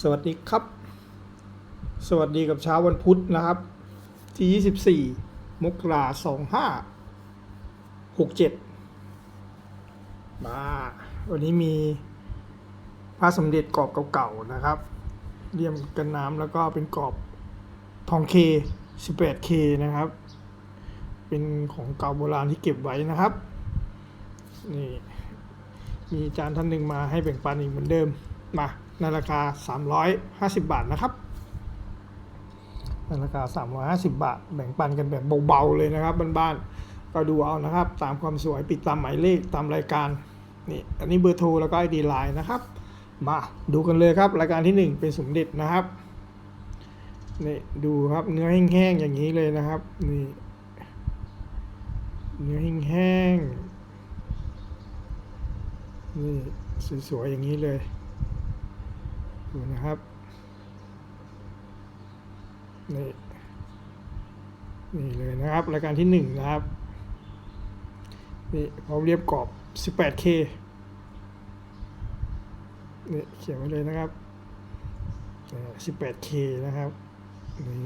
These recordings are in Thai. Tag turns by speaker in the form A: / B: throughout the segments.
A: สวัสดีครับ สวัสดีกับเช้าวันพุธนะครับ ที่ 24 มกราสองห้าหกเจ็ดมา วันนี้มีพระสมเด็จกรอบเก่าๆนะครับเลี่ยมกันน้ำแล้วก็เป็นกรอบทองเค 18K นะครับ เป็นของเก่าโบราณที่เก็บไว้นะครับ นี่ มีอาจารย์ท่านหนึ่งมาให้แบ่งปันอีกเหมือนเดิมมา ในราคา 350 บาทนะครับในราคา 350 บาท แบ่งปันกันแบบเบาๆเลยนะครับบ้านๆก็ดูเอานะครับ ตามความสวยปิดตามหมายเลขตามรายการนี่อันนี้เบอร์โทรแล้วก็ไอดีไลน์นะครับ มาดูกันเลยครับ รายการที่ 1 เป็นสมเด็จนะครับนี่ดูครับเนื้อแห้งๆอย่างนี้เลยนะครับนี่เนื้อแห้งๆนี่สวยๆอย่างนี้เลย ดูนะครับ นี่ นี่เลยนะครับ รายการที่หนึ่งนะครับ นี่พร้อมเรียบกรอบ 18K นี่เขียนไว้เลยนะครับ 18K นะครับ นี่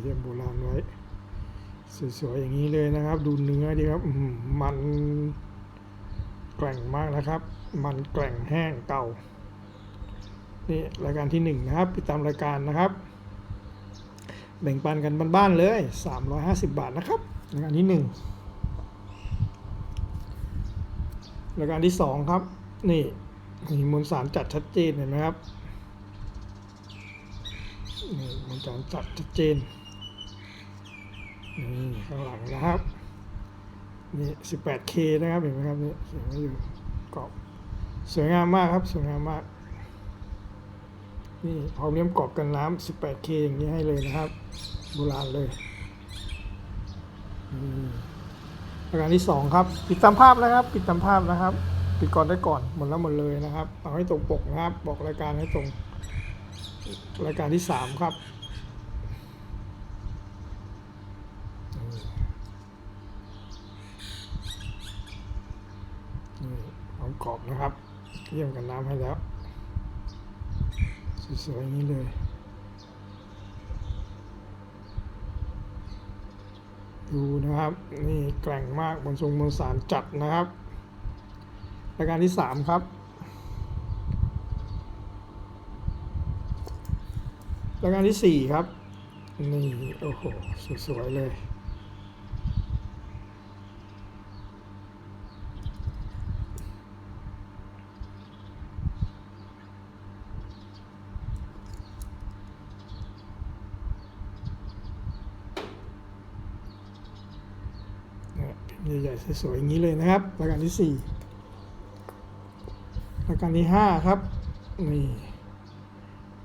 A: เรียมโบราณไว้ สวยๆ อย่างนี้เลยนะครับ ดูเนื้อดีครับมันแกร่งมากนะครับ มันแกร่งแห้งเก่า นี่รายการที่หนึ่งนะครับติดตามรายการนะครับ แบ่งปันกันบ้านๆเลย 350 บาทนะครับรายการที่หนึ่งรายการที่สองครับ นี่มีมวลสารจัดชัดเจนเห็นไหมครับนี่มวลสารจัดชัดเจนนี่ข้างหลังนะครับนี่ 18K นะครับเห็นไหมครับนี่เขียนไว้อยู่กรอบสวยงามมากครับ สวยงามมาก นี่พรอมเลี้ยมกรอบกันน้ำ 18K อย่างนี้ให้เลยนะครับ โบราณเลยประการที่สองครับ ปิดตามภาพนะครับ ปิดตามภาพนะครับ ปิดก่อนได้ก่อน หมดแล้วหมดเลยนะครับ เอาให้ตรงปกนะครับ บอกรายการให้ตรง รายการที่สามครับนี่พรอมกรอบนะครับเยี่ยมกันน้ำให้แล้ว สวยๆนี้เลย ดูนะครับ นี่แกร่งมากบนทรงบนสารจัดนะครับ รายการที่สามครับรายการที่สี่ครับ นี่ โอ้โห สวยๆเลย ใหญ่ๆสวยๆอย่างนี้เลยนะครับรายการที่สี่รายการที่ห้าครับนี่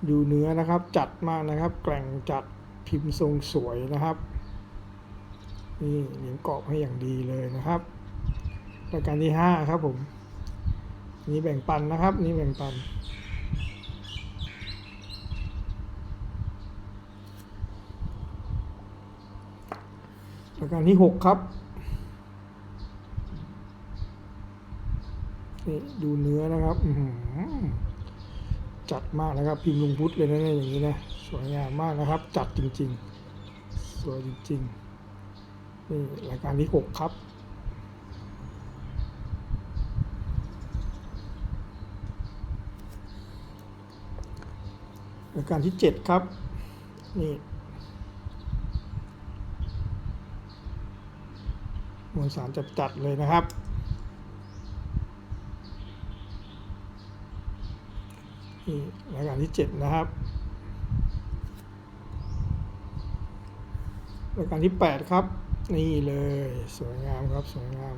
A: ดูเนื้อนะครับจัดมากนะครับ แกร่งจัดพิมพ์ทรงสวยนะครับนี่เหลียงกรอบให้อย่างดีเลยนะครับรายการที่ห้าครับผมนี่แบ่งปันนะครับนี่แบ่งปันรายการที่หกครับ นี่ดูเนื้อนะครับจัดมากนะครับ พิมพ์ลุงพุทธเลยนะเนี่ยอย่างนี้นะสวยงามมากนะครับ จัดจริง ๆ สวยจริงๆนี่รายการที่หกครับรายการที่เจ็ดครับ นี่มวลสารจัดๆเลยนะครับ นี่รายการที่เจ็ดนะครับรายการที่แปดครับ นี่เลยสวยงามครับสวยงาม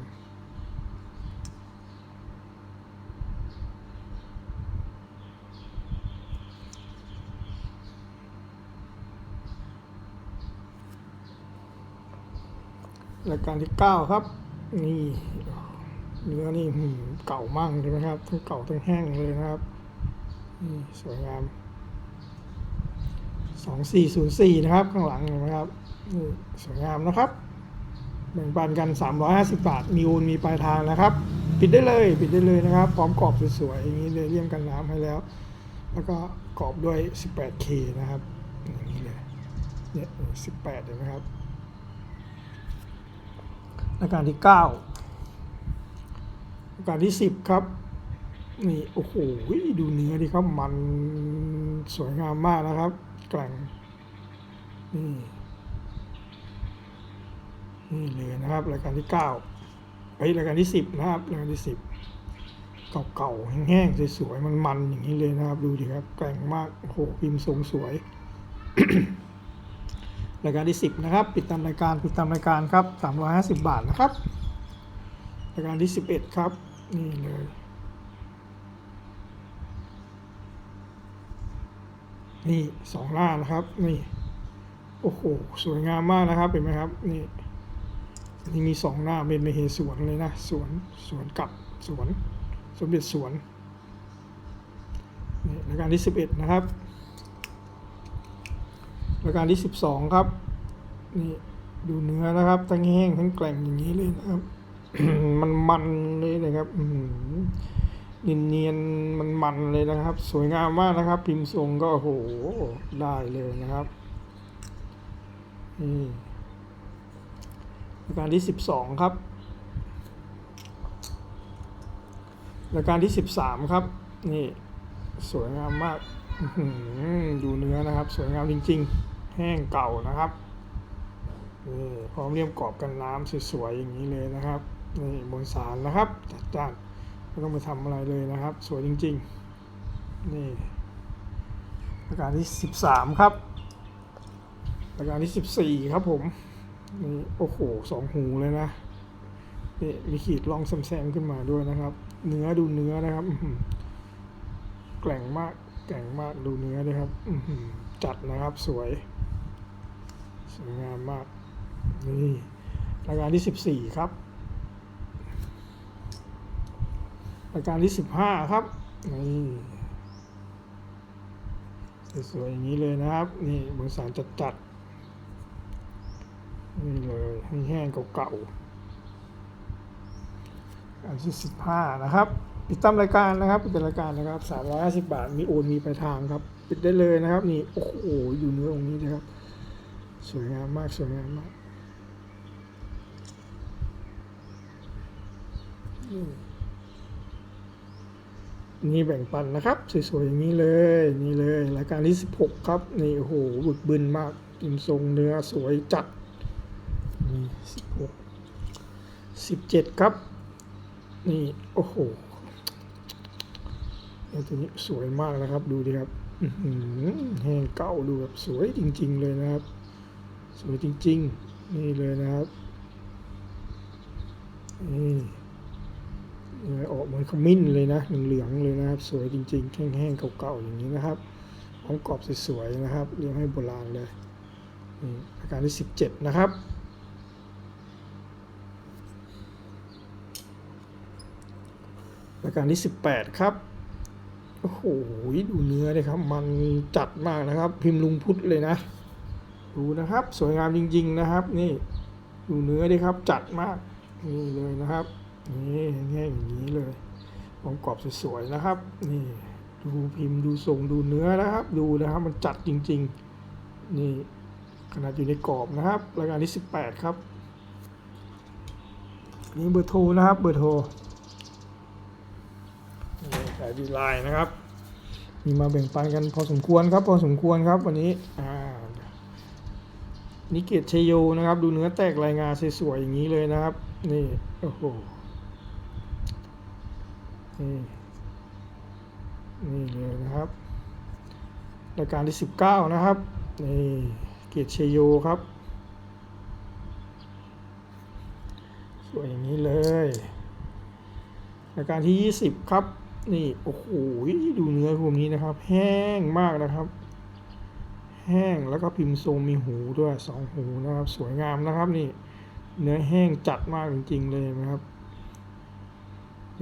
A: รายการที่เก้าครับ นี่เนื้อนี่เก่ามากใช่ไหมครับทั้งเก่าทั้งแห้งเลยนะครับ นี่สวยงามสองสี่ศูนย์สี่นะครับ ข้างหลังเห็นไหมครับนี่สวยงามนะครับแบ่งปันกันสามร้อยห้าสิบบาท มีโอนมีปลายทางนะครับ ปิดได้เลย ปิดได้เลยนะครับ พร้อมกรอบสวยๆอย่างนี้เลยเลี่ยมกันน้ำให้แล้ว แล้วก็กรอบด้วย 18K นะครับอย่างนี้เลยเนี่ย18เห็นไหมครับราการที่9ราการที่ 10 ครับ นี่โอ้โหดูเนื้อดิครับมันสวยงามมากนะครับ แกร่งนี่นี่เลยนะครับรายการที่9ไปรายการที่10นะครับรายการที่10เก่าๆแห้งๆสวยๆมันๆอย่างนี้เลยนะครับ ดูดิครับแกร่งมากโอ้โหพิมพ์ทรงสวยรายการที่10นะครับ ปิดตามรายการปิดตามรายการครับ350บาทนะครับรายการที่11ครับ นี่เลย นี่สองหน้านะครับ นี่โอ้โหสวยงามมากนะครับเห็นไหมครับนี่นี่มีสองหน้าเป็นมเหสวนเลยนะสวนสวนกับสวนสมเด็จสวนนี่รายการที่11นะครับรายการที่12ครับนี่ดูเนื้อนะครับ ทั้งแห้งทั้งแกร่งอย่างนี้เลยนะครับ มันมันเลยนะครับ เนียนเนียนมันมันๆเลยนะครับ สวยงามมากนะครับ พิมพ์ทรงก็โอ้โหได้เลยนะครับนี่รายการที่12ครับรายการที่13ครับ นี่ สวยงามมากดูเนื้อนะครับ สวยงามจริง ๆ แห้งเก่านะครับนี่พร้อมเรียมกรอบกันน้ำสวยๆอย่างนี้เลยนะครับนี่บนสารนะครับจัดจ้าน ไม่ต้องไปทำอะไรเลยนะครับ สวยจริงๆ นี่ปรายการที่ 13 ครับปรายการที่ 14 ครับผมนี่โอ้โหสองหูเลยนะนี่มีขีดลองแซมๆขึ้นมาด้วยนะครับ เนื้อดูเนื้อนะครับแกร่งมากแก่งมากดูเนื้อเลยครับจัดนะครับสวยสวยงามมากนี่รายการที่สิบสี่ครับ รายการที่สิบห้าครับนี่สวยๆอย่างนี้เลยนะครับ นี่บนสารจัดๆนี่เลยแห้งๆเก่าๆอันที่สิบห้านะครับปิดตามรายการนะครับปิดรายการนะครับสามร้อยห้าสิบบาทมีโอนมีปลายทางครับ ปิดได้เลยนะครับ นี่โอ้โหดูเนื้อตรงนี้นะครับ สวยงามมากสวยงามมากนี่ นี่แบ่งปันนะครับ สวยๆอย่างนี้เลยนี่เลยรายการที่สิบหกครับ นี่โอ้โหบึกบึนมากกินทรงเนื้อสวยจัดนี่สิบหกสิบเจ็ดครับ นี่โอ้โหตัวนี้สวยมากนะครับดูดิครับแห้งเก่าดูแบบสวยจริง ๆ เลยนะครับ สวยจริง ๆ นี่เลยนะครับนี่ อออกเหมือนขมิ้นเลยนะเหลืองๆเลยนะครับ สวยจริงๆ แห้งๆเก่าๆอย่างนี้นะครับพร้อมกรอบสวยๆนะครับเรียงให้โบราณเลยอาการที่สิบเจ็ดนะครับราการที่ 18 ครับโอ้โหดูเนื้อเลยครับ มันจัดมากนะครับ พิมพ์ลุงพุทธเลยนะ ดูนะครับ สวยงามจริงๆนะครับ นี่ดูเนื้อดิครับ จัดมากนี่เลยนะครับ นี่แง่ายอย่างนี้เลยผมกรอบสวยๆนะครับ นี่ดูพิมพ์ดูทรงดูเนื้อนะครับ ดูนะครับมันจัดจริง ๆ นี่ขนาดอยู่ในกรอบนะครับรายการที่ 18 ครับ นี่เบอร์โทรนะครับเบอร์โทรนี่สายดีไลน์นะครับ มีมาแบ่งปันกันพอสมควรครับ พอสมควรครับวันนี้อ่านิเกตเชโยนะครับ ดูเนื้อแตกรายงานสวยๆอย่างนี้เลยนะครับ นี่โอ้โห นี่ นี่เลยนะครับรายการที่ 19 นะครับ นี่เกตเชโยครับ สวยอย่างนี้เลยรายการที่ 20 ครับ นี่ โอ้โห ดูเนื้อพวกนี้นะครับ แห้งมากนะครับ แห้งแล้วก็พิมพ์ทรงมีหูด้วยสองหูนะครับ สวยงามนะครับ นี่ เนื้อแห้งจัดมากจริงๆเลยนะครับ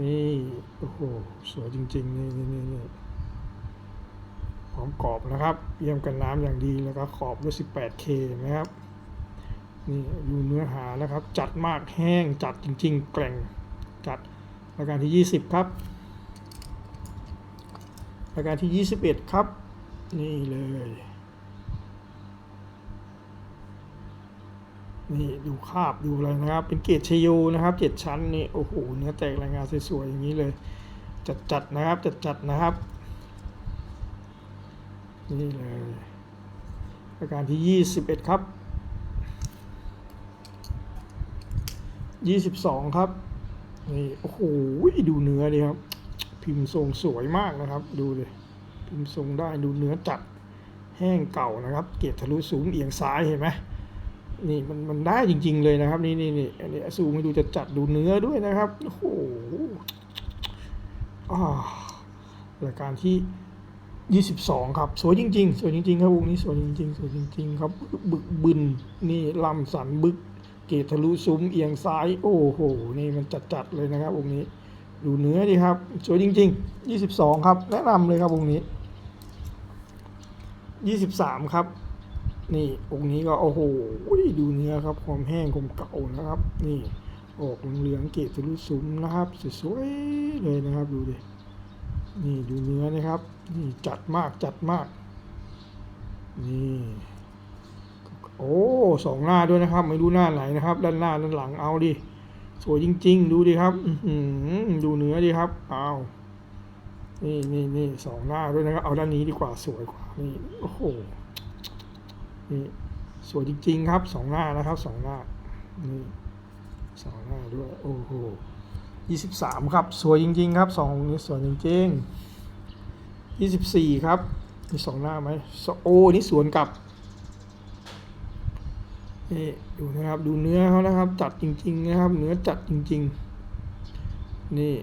A: นี่ โอ้โห สวยจริง ๆ นี่นี่นี่นี่พร้อมกรอบนะครับเยี่ยมกันน้ำอย่างดีแล้วก็ขอบด้วย 18K นะครับ นี่ดูเนื้อหานะครับ จัดมากแห้งจัดจริง ๆ แกร่งจัดรายการที่ 20 ครับรายการที่ 21 ครับ นี่เลย นี่ดูคาบดูอะไรนะครับ เป็นเกรดชโยนะครับเจ็ดชั้นนี่โอ้โหเนื้อแตกรายงานสวยๆอย่างนี้เลยจัดๆนะครับจัดๆนะครับ นี่เลยราการที่ 21 ครับ 22 ครับนี่โอ้โหดูเนื้อดิครับ พิมพ์ทรงสวยมากนะครับ ดูเลยพิมพ์ทรงได้ดูเนื้อจัดแห้งเก่านะครับ เกรดทะลุสูงเอียงซ้ายเห็นไหม นี่มันมันได้จริง ๆ เลยนะครับ นี่นี่นี่อันนี้ซูมให้ดูจะจัดดูเนื้อด้วยนะครับโอ้โหอ่ารายการที่ 22 ครับ สวยจริง ๆ สวยจริง ๆ ครับวงนี้สวยจริง ๆ สวยจริง ๆ ครับ บึกบึนนี่ลำสันบึก เกรดทะลุซุ้มเอียงซ้าย โอ้โห นี่มันจัดๆเลยนะครับวงนี้ ดูเนื้อดีครับ สวยจริง ๆ 22 ครับ แนะนำเลยครับวงนี้ 23 ครับ นี่องค์นี้ก็โอ้โหดูเนื้อครับความแห้งความเก่านะครับ นี่ออกเหลืองเกรดทะลุซุ้มนะครับสวยๆเลยนะครับดูดินี่ดูเนื้อนะครับ นี่จัดมากจัดมาก นี่โอ้สองหน้าด้วยนะครับ ไม่รู้หน้าไหนนะครับ ด้านหน้าด้านหลังเอาดิสวยจริง ๆ ดูดิครับอดูเนื้อดิครับเอานี่นี่นี่สองหน้าด้วยนะครับเอาด้านนี้ดีกว่าสวยกว่านี่โอ้โห นี่สวยจริง ๆ ครับสองหน้านะครับสองหน้านี่สองหน้าด้วยโอ้โหยี่สิบสามครับสวยจริง ๆ ครับสองนี้สวยจริงๆยี่สิบสี่ครับมีสองหน้าไหมโอ้นี่สวนกลับนี่ดูนะครับดูเนื้อเขานะครับ จัดจริง ๆ นะครับ เนื้อจัดจริง ๆ นี่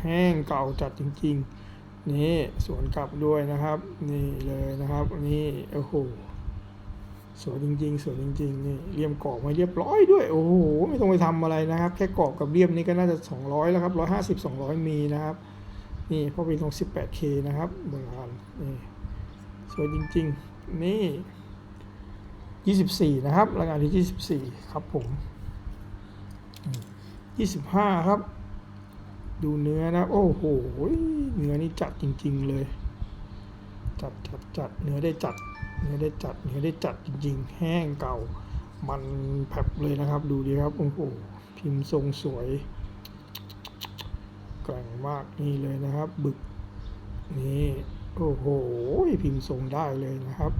A: แห้งเก่าจัดจริง ๆ นี่สวนกลับด้วยนะครับ นี่เลยนะครับ นี่โอ้โห สวยจริงๆสวยจริงๆนี่เรียมกรอบมาเรียบร้อยด้วยโอ้โหไม่ต้องไปทำอะไรนะครับ แค่กรอบกับเรียมนี่ก็น่าจะ 200 แล้วครับ 150 200 มีนะครับ นี่พราะเป็นตรง 18K นะครับโบราณนี่สวยจริงๆ นี่ 24 นะครับรายการที่ 24 ครับผม25 ครับ ดูเนื้อนะ โอ้โห เนื้อนี่จัดจริง ๆ เลย จัดจัดจัดเนื้อได้จัด เนื้อได้จัดเนื้อได้จัดจริงๆ แห้งเก่า มันแผบเลยนะครับ ดูดีครับโอ้โหพิมพ์ทรงสวยแกร่งมากนี่เลยนะครับ บึกนี่โอ้โหพิมพ์ทรงได้เลยนะครับ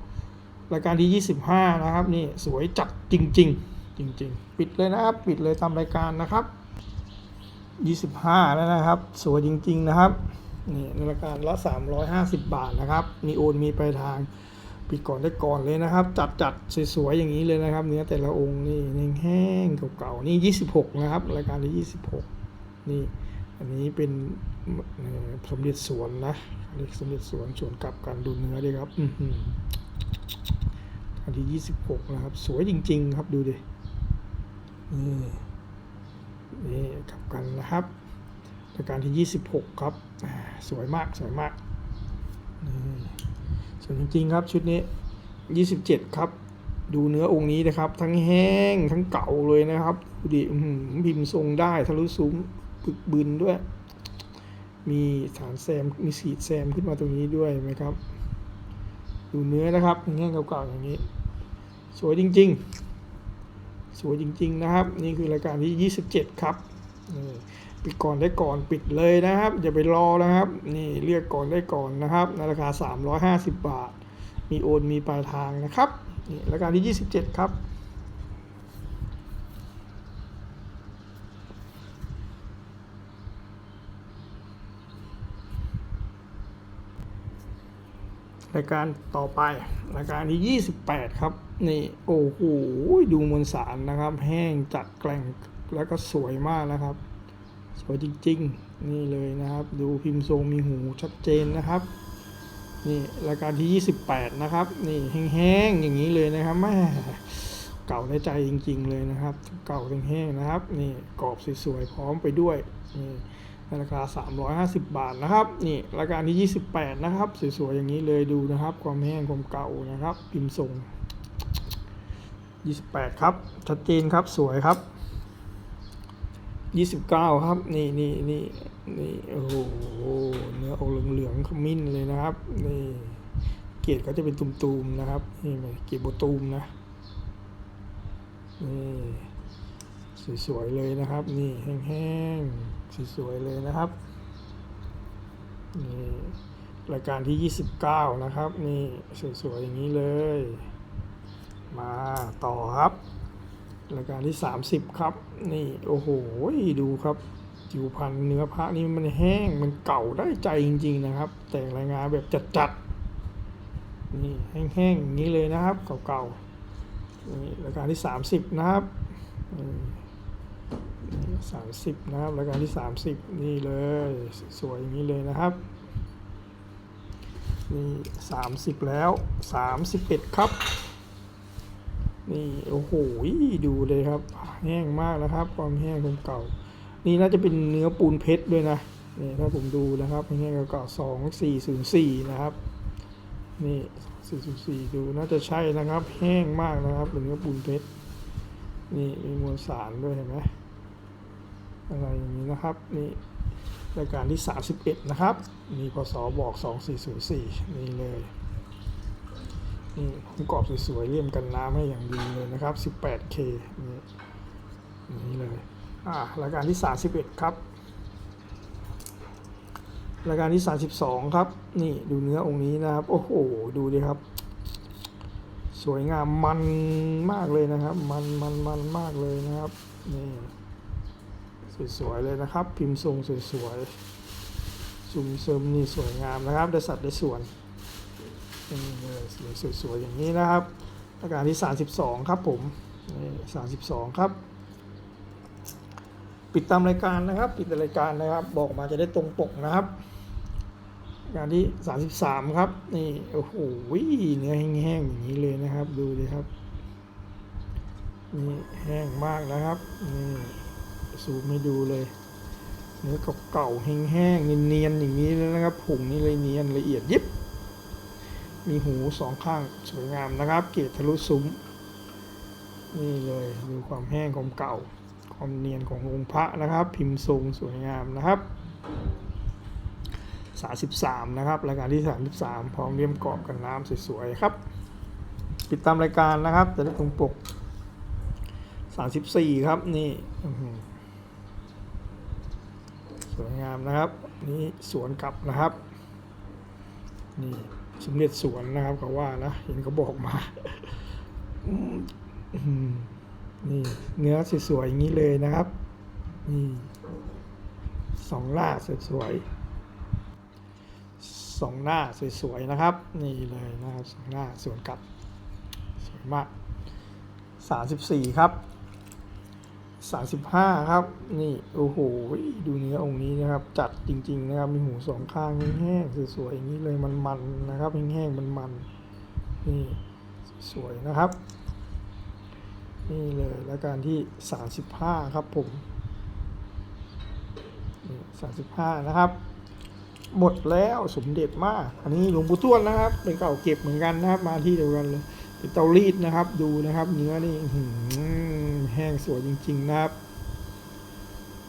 A: รายการที่ 25 นะครับนี่สวยจัดจริง ๆ จริง ๆ ปิดเลยนะครับ ปิดเลยตามรายการนะครับ 25 แล้วนะครับ สวยจริง ๆ นะครับนี่ในรายการละ 350 บาทนะครับ มีโอนมีปลายทาง ปิดก่อนได้ก่อนเลยนะครับ จัดจัดสวยๆอย่างนี้เลยนะครับ เนื้อแต่ละองค์นี่แห้งๆเก่าๆนี่ 26 นะครับรายการที่ 26 นี่อันนี้เป็นสมเด็จสวนนะเรียกสมเด็จสวนสวนกลับกันดูเนื้อดีครับอันที่ 26 นะครับ สวยจริง ๆ ครับดูดินี่นี่กลับกันนะครับรายการที่ 26 ครับสวยมากสวยมาก สวยจริงๆครับชุดนี้ 27 ครับ ดูเนื้อองค์นี้นะครับ ทั้งแห้งทั้งเก่าเลยนะครับดูดิพิมพ์ทรงได้ทะลุซุ้มปึกบึนด้วย มีฐานแซมมีสีดแซมขึ้นมาตรงนี้ด้วยไหมครับ ดูเนื้อนะครับแห้งเก่าๆอย่างนี้ สวยจริง ๆ สวยจริง ๆ นะครับ นี่คือรายการที่ 27 ครับ ปิดก่อนได้ก่อนปิดเลยนะครับอย่าไปรอนะครับ นี่เรียกก่อนได้ก่อนนะครับในราคา 350 บาท มีโอนมีปลายทางนะครับนี่รายการที่ 27 ครับรายการต่อไปรายการที่ 28 ครับ นี่โอ้โหดูมวลสารนะครับ แห้งจัดแกร่งแล้วก็สวยมากนะครับ สวยจริง ๆ นี่เลยนะครับ ดูพิมพ์ทรงมีหูชัดเจนนะครับนี่รายการที่ 28 นะครับ นี่แห้งๆอย่างนี้เลยนะครับแม่เก่าในใจจริง ๆ เลยนะครับ เก่าแห้งๆนะครับ นี่กรอบสวยๆพร้อมไปด้วยนี่ในราคา 350 บาทนะครับ นี่รายการที่ 28 นะครับ สวยๆอย่างนี้เลยดูนะครับ ความแห้งความเก่านะครับ พิมพ์ทรง 28 ครับ ชัดเจนครับสวยครับ 29ครับ นี่นี่นี่นี่โอ้โหเนื้อออกเหลืองๆขมิ้นเลยนะครับ นี่เกล็ดก็จะเป็นตุ่มๆนะครับ นี่ไหมเกล็ดโบตูมนะนี่สวยๆเลยนะครับ นี่แห้งๆสวยๆเลยนะครับนี่รายการที่ 29 นะครับ นี่สวยๆอย่างนี้เลย มาต่อครับ รายการที่ 30 ครับ นี่โอ้โหดูครับจิวพันธ์เนื้อพระนี่มันแห้งมันเก่าได้ใจจริง ๆ นะครับ แต่งรายงานแบบจัดๆนี่แห้งๆอย่างนี้เลยนะครับ เก่าๆนี่รายการที่ 30 นะครับสามสิบนะครับรายการที่ 30 นี่เลยสวยอย่างนี้เลยนะครับนี่30 แล้ว 31 ครับ นี่โอ้โหดูเลยครับ แห้งมากนะครับ ความแห้งความเก่า นี่น่าจะเป็นเนื้อปูนเพชรด้วยนะนี่ถ้าผมดูนะครับแห้งเก่าสองสี่ศูนย์สี่นะครับ นี่สี่ศูนย์สี่ดูน่าจะใช่นะครับ แห้งมากนะครับเป็นเนื้อปูนเพชรนี่มีมวลสารด้วยเห็นไหมอะไรอย่างนี้นะครับนี่รายการที่ 31 นะครับ มีพศบอก 2404 นี่เลย นี่ผมกรอบสวยๆเลี่ยมกันน้ำให้อย่างดีเลยนะครับ 18K นี่นี่เลยอ่ารายการที่ 31 ครับ รายการที่ 32 ครับ นี่ดูเนื้อองค์นี้นะครับ โอ้โห ดูดิครับ สวยงามมันมากเลยนะครับ มันมันมันมากเลยนะครับ นี่สวยๆเลยนะครับ พิมพ์ทรงสวยๆซุมเซิมนี่สวยงามนะครับได้สัดได้ส่วน นี่เลยสวยๆอย่างนี้นะครับรายการที่ 32 ครับผมนี่32 ครับ ปิดตามรายการนะครับ ปิดรายการนะครับ บอกมาจะได้ตรงปกนะครับงานที่ 33 ครับ นี่โอ้โหเนื้อแห้งๆอย่างนี้เลยนะครับ ดูดิครับนี่แห้งมากนะครับนี่ซูมให้ดูเลยเนื้อเก่าๆแห้งๆเนียนๆอย่างนี้เลยนะครับผงนี่เลยเนียนละเอียดยิบ มีหูสองข้างสวยงามนะครับ เกล็ดทะลุซุ้ม นี่เลยดูความแห้งความเก่า ความเนียนขององค์พระนะครับ พิมพ์ทรงสวยงามนะครับ33นะครับรายการที่ 33 พร้อมเลี่ยมกรอบกันน้ำสวยๆครับปิดตามรายการนะครับจะได้ตรงปก 34 ครับนี่สวยงามนะครับ นี่สวนกลับนะครับ นี่ สมเด็จสวนนะครับเขาว่านะเห็นเขาบอกมานี่เนื้อสวยๆอย่างนี้เลยนะครับนี่สองล่าสวยๆสองหน้าสวยๆนะครับ นี่เลยนะครับสองหน้าสวนกลับสวยมากสามสิบสี่ครับ สามสิบห้าครับ นี่โอ้โหดูเนื้อองค์นี้นะครับ จัดจริง ๆ นะครับ มีหูสองข้างแห้งๆสวยๆอย่างนี้เลยมันๆนะครับแห้งๆมันๆนี่สวยนะครับ นี่เลยแล้วการที่ 35 ครับผม35 นะครับ หมดแล้วสมเด็จมาก อันนี้หลวงปู่ทวดนะครับ เป็นเก่าเก็บเหมือนกันนะครับ มาที่เดียวกันเลยเป็นเตารีดนะครับ ดูนะครับ เนื้อนี่ แห้งสวยจริง ๆ นะครับ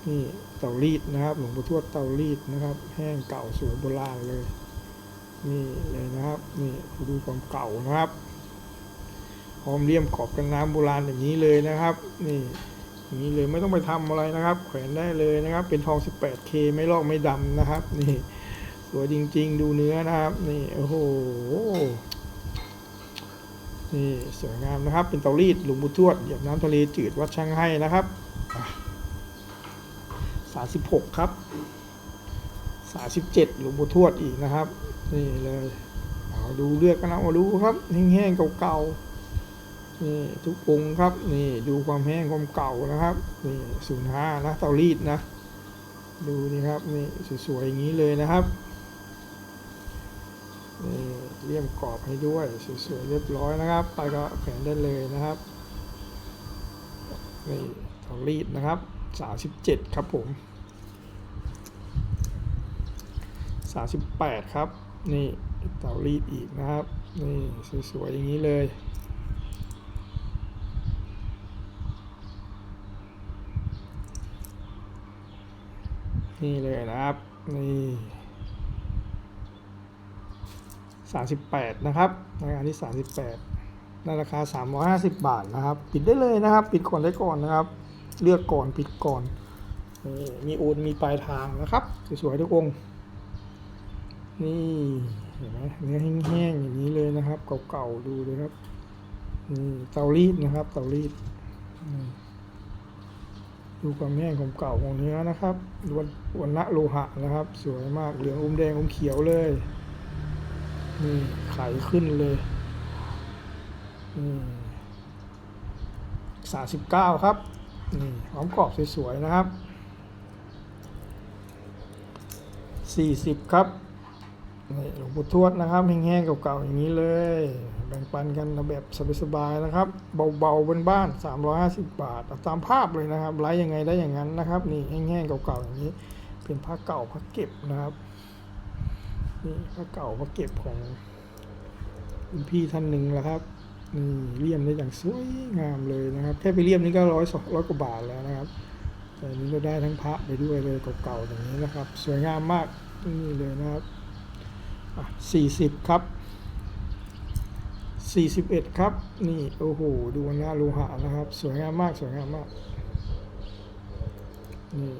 A: นี่เตารีดนะครับ หลวงปู่ทวดเตารีดนะครับ แห้งเก่าสวยโบราณเลย นี่เลยนะครับ นี่ดูความเก่านะครับพร้อมเลี่ยมขอบกันน้ำโบราณอย่างนี้เลยนะครับ นี่อย่างนี้เลยไม่ต้องไปทำอะไรนะครับ แขวนได้เลยนะครับ เป็นทอง 18K ไม่ลอกไม่ดำนะครับ นี่สวยจริง ๆ ดูเนื้อนะครับ นี่โอ้โห นี่สวยงามนะครับ เป็นเตารีดหลวงปู่ทวดหยียบน้ำทะเลจืดวัดช่างให้นะครับ36ครับ37หลวงปู่ทวดอีกนะครับ นี่เลยเอาดูเลือกกันนะมาดูครับแห้งๆเก่าๆนี่ทุกองครับ นี่ดูความแห้งความเก่านะครับ นี่ศูนย์ห้านะเตารีดนะ ดูนี่ครับนี่สวยๆอย่างนี้เลยนะครับ เลี่ยมกรอบให้ด้วยสวยๆเรียบร้อยนะครับ ไปก็แขวนได้เลยนะครับนี่เตารีดนะครับ37 ครับผม38 ครับ นี่เตารีดอีกนะครับ นี่สวยๆอย่างนี้เลย นี่เลยนะครับ นี่ สามสิบแปดนะครับรายการที่สามสิบแปดในราคาสามร้อยห้าสิบบาทนะครับ ปิดได้เลยนะครับ ปิดก่อนได้ก่อนนะครับ เลือกก่อนปิดก่อนนี่มีโอนมีปลายทางนะครับสวยๆทุกองค์นี่เห็นไหมเนื้อแห้งๆอย่างนี้เลยนะครับ เก่าๆดูเลยครับนี่เตารีดนะครับ เตารีดดูความแห้งของเก่าของเนื้อนะครับดวันวันละโลหะนะครับ สวยมากเหลืองอมแดงอมเขียวเลย นี่ไขขึ้นเลยสามสิบเก้าครับ นี่หอมกรอบสวยๆนะครับสี่สิบครับนี่หลวงปู่ทวดนะครับแห้งๆเก่าๆอย่างนี้เลย แบ่งปันกันแบบสบายๆนะครับ เบาๆบนบ้าน350บาทเอาท ตามภาพเลยนะครับไลฟ์ยังไงได้อย่างนั้นนะครับ นี่แห้งๆเก่าๆอย่างนี้ เป็นผ้าเก่าผ้าเก็บนะครับ นี่ผ้าเก่าผ้าเก็บของคุณพี่ท่านหนึ่งแล้วครับนี่เลี่ยมได้อย่างสวยงามเลยนะครับ แค่ไปเลี่ยมนี่ก็ร้อยสองร้อยกว่าบาทแล้วนะครับแต่นี้ก็ได้ทั้งพระไปด้วยเลยเก่าๆอย่างนี้นะครับ สวยงามมากนี่เลยนะครับสี่สิบครับสี่สิบเอ็ดครับ นี่โอ้โหดูหน้าโลหะนะครับ สวยงามมากสวยงามมากนี่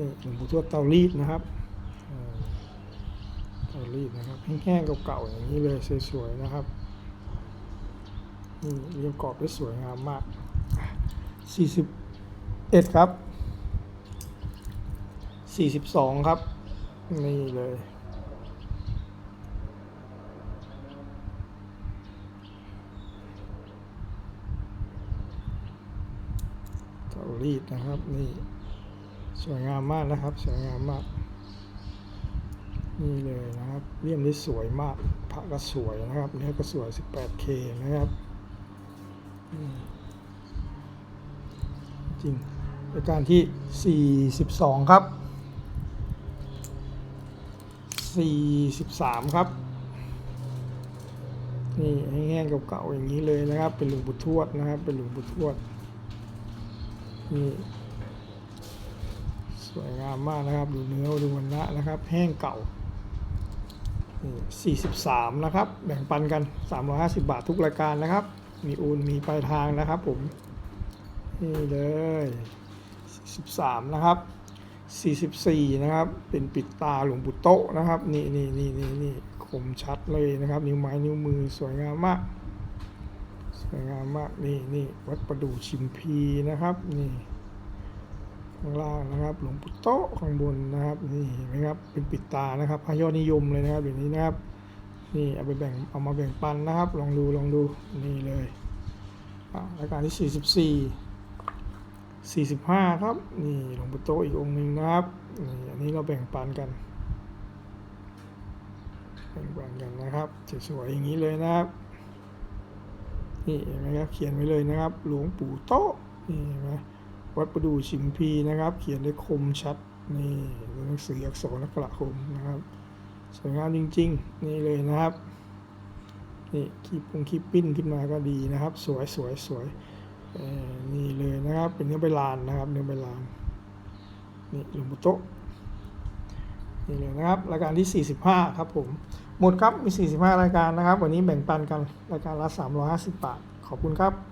A: นี่หลวงปู่ทวดเตารีดนะครับเตารีดนะครับแห้งๆเก่าๆอย่างนี้เลยสวยๆนะครับนี่เรียงกรอบได้สวยงามมาก 41 ครับ 42 ครับ นี่เลย เตารีดนะครับนี่ สวยงามมากนะครับ สวยงามมากนี่เลยนะครับเลี่ยมได้สวยมากพระก็สวยนะครับเนื้อก็สวย 18K นะครับจริงรายการที่ 42 ครับ 43 ครับ นี่แห้งๆเก่าๆอย่างนี้เลยนะครับ เป็นหลวงปู่ทวดนะครับ เป็นหลวงปู่ทวดนี่ สวยงามมากนะครับ ดูเนื้อดูวันละนะครับ แห้งเก่านี่43 นะครับ แบ่งปันกัน 350 บาททุกรายการนะครับ มีโอนมีปลายทางนะครับผม นี่เลย43นะครับ 44 นะครับ เป็นปิดตาหลวงปู่โตะนะครับ นี่นี่นี่นี่นี่คมชัดเลยนะครับ นิ้วไม้นิ้วมือสวยงามมาก สวยงามมาก นี่นี่วัดประดู่ชิมพีนะครับ นี่ ข้างล่างนะครับ หลวงปู่โตข้างบนนะครับนี่เห็นไหมครับเป็นปิดตานะครับพยอดนิยมเลยนะครับอย่างนี้นะครับ นี่เอาไปแบ่งเอามาแบ่งปันนะครับ ลองดูลองดูนี่เลยรายการที่ 44 45 ครับ นี่หลวงปู่โตอีกองค์หนึ่งนะครับนี่อันนี้เราแบ่งปันกันแบ่งปันกันนะครับสวยๆอย่างนี้เลยนะครับนี่เห็นไหมครับเขียนไว้เลยนะครับ หลวงปู่โตนี่เห็นไหม วัดประดู่ชิมพีนะครับ เขียนได้คมชัดนี่หนังสืออักษรนักระคมนะครับสวยงามจริง ๆ นี่เลยนะครับนี่คีบปงคีบปิ้นขึ้นมาก็ดีนะครับ สวยสวยสวยนี่เลยนะครับ เป็นเนื้อใบลานนะครับ เนื้อใบลานนี่หลวงปู่โตะนี่เลยนะครับรายการที่ 45 ครับผมหมดครับมี 45 รายการนะครับ วันนี้แบ่งปันกันรายการละ 350 บาท ขอบคุณครับ